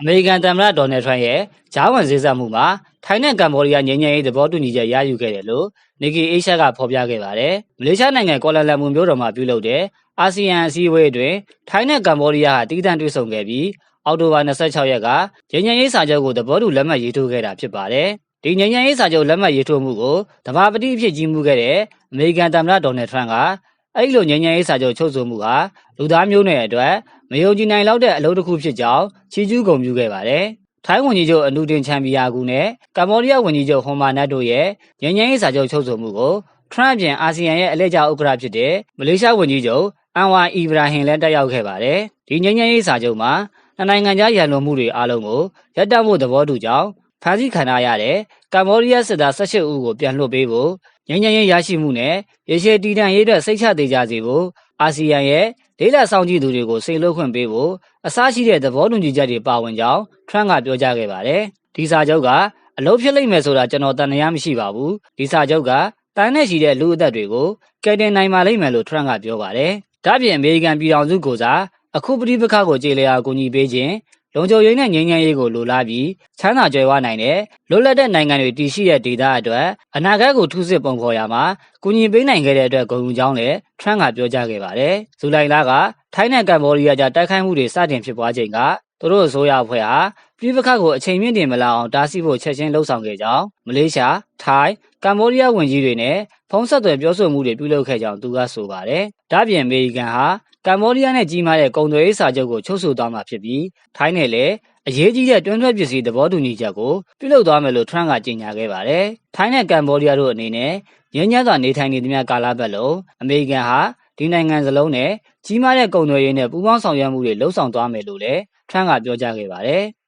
အမေရိကန်သမ္မတဒေါ်နယ်ထရန့်ရဲ့ဂျားဝန်စည်းစပ်မှုမှာထိုင်းနဲ့ကမ္ဘောဒီးယားငြိမ်းချမ်းရေးသဘောတူညီချက်ရယူခဲ့တယ်လို့နီကီအေရှားကဖော်ပြခဲ့ပါတယ်။မလေးရှားနိုင်ငံကွာလာလမ်ပူမြို့တော်မှာပြုလုပ်တဲ့အာဆီယံအစည်းအဝေးအတွင်းထိုင်းနဲ့ကမ္ဘောဒီးယားဟာတည်တံ့တွေ့ဆုံခဲ့ပြီးအောက်တိုဘာ26ရက်ကငြိမ်းချမ်းရေးစာချုပ်ကိုသဘောတူလက်မှတ်ရေးထိုးခဲ့တာဖြစ်ပါတယ်။ဒီငြိမ်းချမ်းရေးစာချုပ်လက်မှတ်ရေးထိုးမှုကိုတဘာပတိအဖြစ်ကြီးမှုခဲ့တဲ့အမေရိကန်သမ္မတဒေါ်နယ်ထရန့်က အဲ့ဒီလိုငြိမ်းချမ်းရေးစာချုပ်ချုပ်ဆိုမှုဟာလူသားမျိုးနွယ်အတွက်မယုံကြည်နိုင်လောက်တဲ့အလုပ်တစ်ခုဖြစ်ကြောင်းချီးကျူးဂုဏ်ပြုခဲ့ပါတယ်။ထိုင်းဝန်ကြီးချုပ်အနုတင်ချန်ပီယာကူနဲ့ကမ္ဘောဒီးယားဝန်ကြီးချုပ်ဟွန်မာနတ်တို့ရဲ့ငြိမ်းချမ်းရေးစာချုပ်ချုပ်ဆိုမှုကိုထရန့်ပြင်အာဆီယံရဲ့အလဲကျဥက္ကဋ္ဌဖြစ်တဲ့မလေးရှားဝန်ကြီးချုပ်အန်ဝါအီဗရာဟင်လည်းတက်ရောက်ခဲ့ပါတယ်။ဒီငြိမ်းချမ်းရေးစာချုပ်မှာနှစ်နိုင်ငံကြားရန်လိုမှုတွေအားလုံးကိုရပ်တန့်ဖို့သဘောတူကြောင်းဖမ်းဆီးခံရတဲ့ကမ္ဘောဒီးယားစစ်သား18ဦးကိုပြန်လွှတ်ပေးဖို့ ငြိမ်းချမ်းရေးရရှိမှုနဲ့ရေရှည်တည်တံ့ရေးအတွက်စိတ်ချသေးကြစေဖို့အာဆီယံရဲ့လေးလာဆောင်ကြည့်သူတွေကိုစိတ်လွတ်ခွင့်ပေးဖို့အစရှိတဲ့သဘောတူညီချက်တွေပါဝင်ကြောင်းထရန့်ကပြောကြားခဲ့ပါတယ်။ဒီစာချုပ်ကအလုပ်ဖြစ်လိမ့်မယ်ဆိုတာကျွန်တော်တန်တရားမရှိပါဘူး။ဒီစာချုပ်ကတန်းနဲ့ရှိတဲ့လူအသက်တွေကိုကယ်တင်နိုင်ပါလိမ့်မယ်လို့ထရန့်ကပြောပါတယ်။ဒါ့ပြင်အမေရိကန်ပြည်ထောင်စုကိုစားအခုပဋိပက္ခကိုကြေလျာကူညီပေးခြင်းလုံခြုံရေးနဲ့ငြိမ်းချမ်းရေးကိုလိုလားပြီးချမ်းသာကြွယ်ဝနိုင်တဲ့လွတ်လပ်တဲ့နိုင်ငံတွေတည်ရှိတဲ့ဒေသအတွက်အနာဂတ်ကိုထူးစစ်ပုံဖော်ရမှာကူညီပေးနိုင်ခဲ့တဲ့အတွက်ဂုဏ်ယူကြောင်းလည်းထရန့်ကပြောကြားခဲ့ပါတယ်။ဇူလိုင်လကထိုင်းနဲ့ကမ္ဘောဒီးယားကြားတိုက်ခိုက်မှုတွေစတင်ဖြစ်ပွားချိန်ကသူတို့အစိုးရအဖွဲ့ဟာပြည်ပခတ်ကိုအချိန်မြင့်တင်မလာအောင်တားဆီးဖို့ချက်ချင်းလှုံ့ဆော်ခဲ့ကြောင်းမလေးရှား၊ထိုင်း၊ကမ္ဘောဒီးယားဝန်ကြီးတွေနဲ့ ဖုံးဆက်သွယ်ပြောဆိုမှုတွေပြုလုပ်ခဲ့ကြောင်းသူကဆိုပါတယ်။ဒါ့ပြင်အမေရိကန်ဟာကမ္ဘောဒီးယားနဲ့ကြီးမားတဲ့ကုန်သွယ်ရေးစာချုပ်ကိုချုပ်ဆိုသွားမှာဖြစ်ပြီးထိုင်းနဲ့လည်းအရေးကြီးတဲ့တွန်းထွက်ပစ္စည်းသဘောတူညီချက်ကိုပြုလုပ်သွားမယ်လို့ထရန့်ကကြေညာခဲ့ပါတယ်။ထိုင်းနဲ့ကမ္ဘောဒီးယားတို့အနေနဲ့ငြင်းညမ်းစွာနေထိုင်နေသမျှကာလပတ်လုံးအမေရိကန်ဟာဒီနိုင်ငံစလုံးနဲ့ကြီးမားတဲ့ကုန်သွယ်ရေးနဲ့ပူးပေါင်းဆောင်ရွက်မှုတွေလှုံ့ဆော်သွားမယ်လို့လည်းထရန့်ကပြောကြားခဲ့ပါတယ်။